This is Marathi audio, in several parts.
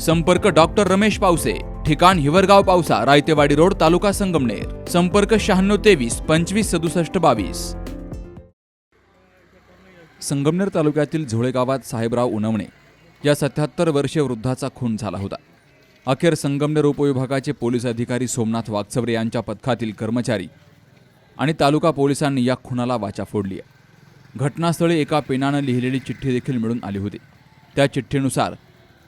संपर्क डॉक्टर रमेश पावसे ठिकाण हिवरगाव पावसा रायतेवाडी रोड तालुका संगमनेर. संपर्क शहाण्णव तेवीस पंचवीस सदुसष्ट बावीस. संगमनेर तालुक्यातील झोळे गावात साहेबराव उनवणे या सत्याहत्तर वर्षीय वृद्धाचा खून झाला होता. अखेर संगमनेर उपविभागाचे पोलीस अधिकारी सोमनाथ वागचवरे यांच्या पथकातील कर्मचारी आणि तालुका पोलिसांनी या खुनाला वाचा फोडली आहे. घटनास्थळी एका पेनानं लिहिलेली चिठ्ठी देखील मिळून आली होती. त्या चिठ्ठीनुसार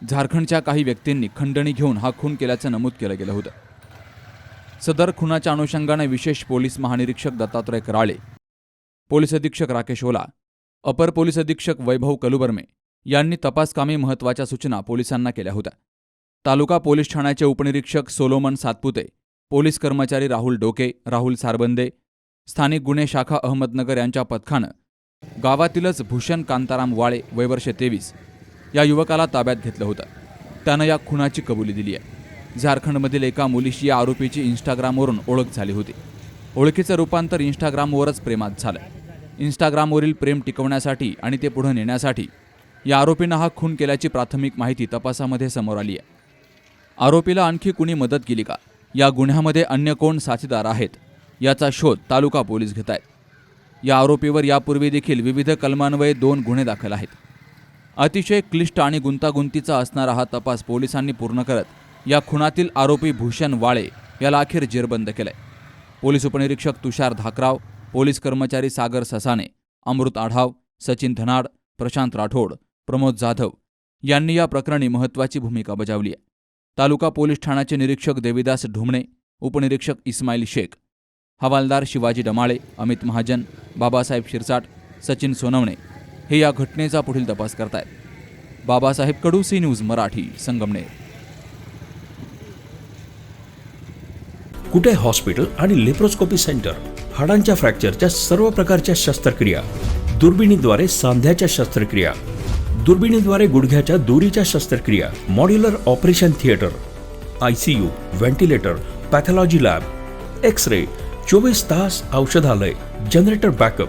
झारखंडच्या काही व्यक्तींनी खंडणी घेऊन हा खून केल्याचं नमूद केलं गेलं होतं. सदर खुनाच्या अनुषंगाने विशेष पोलीस महानिरीक्षक दत्तात्रय कराळे पोलीस अधीक्षक राकेश ओला अपर पोलीस अधीक्षक वैभव कलुबर्मे यांनी तपासकामी महत्त्वाच्या सूचना पोलिसांना केल्या होत्या. तालुका पोलीस ठाण्याचे उपनिरीक्षक सोलोमन सातपुते पोलीस कर्मचारी राहुल डोके राहुल सारबंदे स्थानिक गुन्हे शाखा अहमदनगर यांच्या पथकानं गावातीलच भूषण कांताराम वाळे वैवर्ष तेवीस या युवकाला ताब्यात घेतलं होतं. त्यानं या खुनाची कबुली दिली आहे. झारखंडमधील एका मुलीशी या आरोपीची इंस्टाग्रामवरून ओळख झाली होती. ओळखीचं रूपांतर इंस्टाग्रामवरच प्रेमात झालं. इंस्टाग्रामवरील प्रेम टिकवण्यासाठी आणि ते पुढे नेण्यासाठी या आरोपीनं हा खून केल्याची प्राथमिक माहिती तपासामध्ये समोर आली आहे. आरोपीला आणखी कुणी मदत केली का? या गुन्ह्यामध्ये अन्य कोण साथीदार आहेत? याचा शोध तालुका पोलीस घेत आहेत. या आरोपीवर यापूर्वी देखील विविध कलमान्वये दोन गुन्हे दाखल आहेत. अतिशय क्लिष्ट आणि गुंतागुंतीचा असणारा हा तपास पोलिसांनी पूर्ण करत या खुनातील आरोपी भूषण वाळे याला अखेर जेरबंद केलंय. पोलीस उपनिरीक्षक तुषार धाकराव पोलीस कर्मचारी सागर ससाने अमृत आढाव सचिन धनाड प्रशांत राठोड प्रमोद जाधव यांनी या प्रकरणी महत्त्वाची भूमिका बजावली आहे. तालुका पोलीस ठाण्याचे निरीक्षक देविदास ढुमणे उपनिरीक्षक इस्माईल शेख हवालदार शिवाजी डमाळे अमित महाजन बाबासाहेब शिरसाट सचिन सोनवणे हे या घटनेचा पुढील तपास करतायत. Babasaheb Kadu C news Marathi Sangamner. Kute hospital आणि लेप्रोस्कोपी सेंटर? हाडांच्या फ्रॅक्चरच्या सर्व प्रकारच्या शस्त्रक्रिया. दुर्बिणीद्वारे सांध्याच्या शस्त्रक्रिया. दुर्बिणीद्वारे गुडघ्याच्या दोरीच्या शस्त्रक्रिया. Modular operation theatre. I C U ventilator pathology lab. X ray चोवीस तास औषधालय. Generator backup.